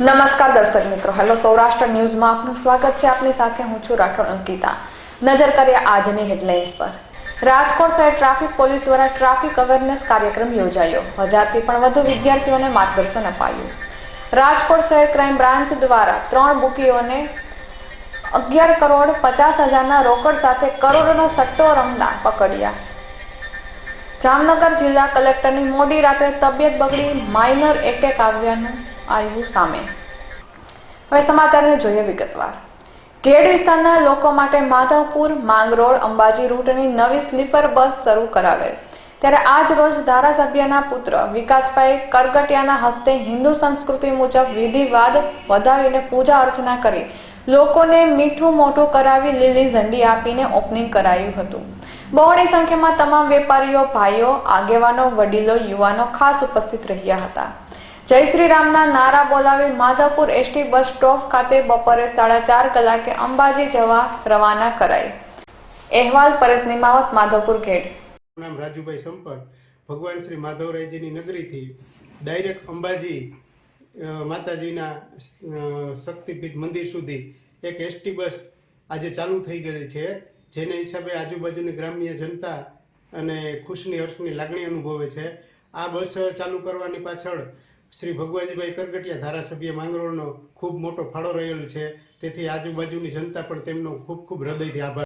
નમસ્કાર દર્શક મિત્રો. હેલો, સૌરાષ્ટ્ર ન્યૂઝમાં આપનું સ્વાગત છે. આપની સાથે હું છું રાઠોડ અંકિતા. નજર કરીએ આજની હેડલાઇન્સ પર. રાજકોટ શહેર ટ્રાફિક પોલીસ દ્વારા ટ્રાફિક અવેરનેસ કાર્યક્રમ યોજાયો. હજારથી પણ વધુ વિદ્યાર્થીઓને માર્ગદર્શન અપાયું. રાજકોટ શહેર ક્રાઇમ બ્રાન્ચ દ્વારા ત્રણ બુકીઓને અગિયાર કરોડ પચાસ હજારના રોકડ સાથે કરોડનો સટ્ટો રમતા પકડ્યા. જામનગર જિલ્લા કલેક્ટરની મોડી રાત્રે તબિયત બગડી, માઇનર એટેક આવ્યાનું આવ્યું સામે. હવે સમાચારને જોઈએ વિગતવાર. કેડ વિસ્તારના લોકો માટે માધવપુર, માંગરોળ, અંબાજી રૂટની નવી સ્લીપર બસ શરૂ કરાવેલ ત્યારે આજ રોજ ધારાસભ્યના પુત્ર વિકાસભાઈ કરગટિયાના હસ્તે હિન્દુ સંસ્કૃતિ મુજબ વિધિવાદ વધાવીને પૂજા અર્ચના કરી લોકોને મીઠું મોટું કરાવી લીલી ઝંડી આપીને ઓપનિંગ કરાયું હતું. બહોળી સંખ્યામાં તમામ વેપારીઓ, ભાઈઓ, આગેવાનો, વડીલો, યુવાનો ખાસ ઉપસ્થિત રહ્યા હતા. જય શ્રી રામના નારા બોલાવી માધવપુર એસટી બસ સ્ટોપ ખાતે બપોરે સાડા ચાર કલાકે અંબાજી જવા રવાના કરાઈ. અહેવાલ પરેશ નિમાવત માધવપુર ગેટ નામ રાજુભાઈ સંપટ ભગવાન શ્રી માધવરાયજીની નગરીથી ડાયરેક્ટ અંબાજી માતાજીના શક્તિપીઠ મંદિર સુધી એક એસટી બસ આજે ચાલુ થઈ ગઈ છે, જેને હિસાબે આજુબાજુની ગ્રામ્ય જનતા અને ખુશની હર્ષની લાગણી અનુભવે છે. આ બસ ચાલુ કરવાની પાછળ શ્રી ભગવાજીભાઈ કરગટિયા ધારાસભ્ય માંગરોળનો ખૂબ મોટો ફાળો રહેલો છે. તેથી આજુબાજુની જનતા પણ તેમનો ખૂબ ખૂબ હૃદયથી આભાર